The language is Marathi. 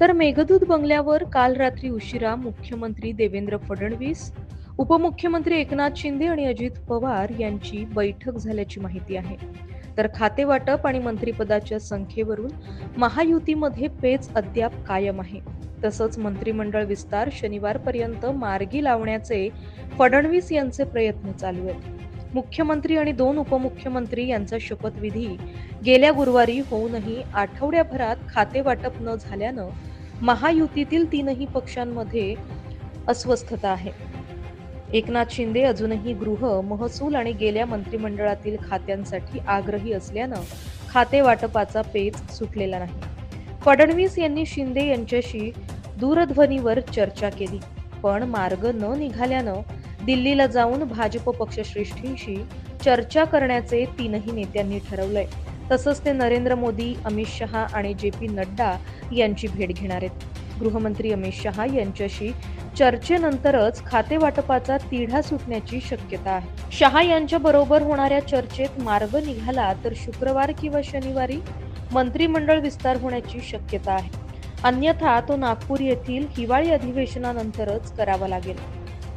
तर मेघदूत बंगल्यावर काल रात्री उशिरा मुख्यमंत्री देवेंद्र फडणवीस उपमुख्यमंत्री एकनाथ शिंदे आणि अजित पवार यांची बैठक झाल्याची माहिती आहे. तर खाते वाटप आणि मंत्रिपदाच्या संख्येवरून महायुतीमध्ये पेच अद्याप कायम आहे. तसंच मंत्रिमंडळ विस्तार शनिवारपर्यंत मार्गी लावण्याचे फडणवीस यांचे प्रयत्न चालू आहेत. मुख्यमंत्री आणि दोन उपमुख्यमंत्री यांचा शपथविधी गेल्या गुरुवारी होऊनही आठवड्याभरात खाते वाटप न झाल्यानं महायुतीतील तीनही पक्षांमध्ये अस्वस्थता आहे. एकनाथ शिंदे अजूनही गृह महसूल आणि गेल्या मंत्रिमंडळातील खात्यांसाठी आग्रही असल्यानं खाते वाटपाचा पेच सुटलेला नाही. फडणवीस यांनी शिंदे यांच्याशी दूरध्वनीवर चर्चा केली पण मार्ग न निघाल्यानं दिल्लीला जाऊन भाजप पक्षश्रेष्ठींशी चर्चा करण्याचे तीनही नेत्यांनी ठरवलंय. तसंच ते नरेंद्र मोदी अमित शहा आणि जे पी नड्डा यांची भेट घेणार आहेत. गृहमंत्री अमित शहा यांच्याशी चर्चेनंतरच खाते वाटपाचा तिढा सुटण्याची शक्यता आहे. शहा यांच्या बरोबर होणाऱ्या चर्चेत मार्ग निघाला तर शुक्रवार किंवा शनिवारी मंत्रिमंडळ विस्तार होण्याची शक्यता आहे. अन्यथा तो नागपूर येथील हिवाळी अधिवेशनानंतरच करावा लागेल.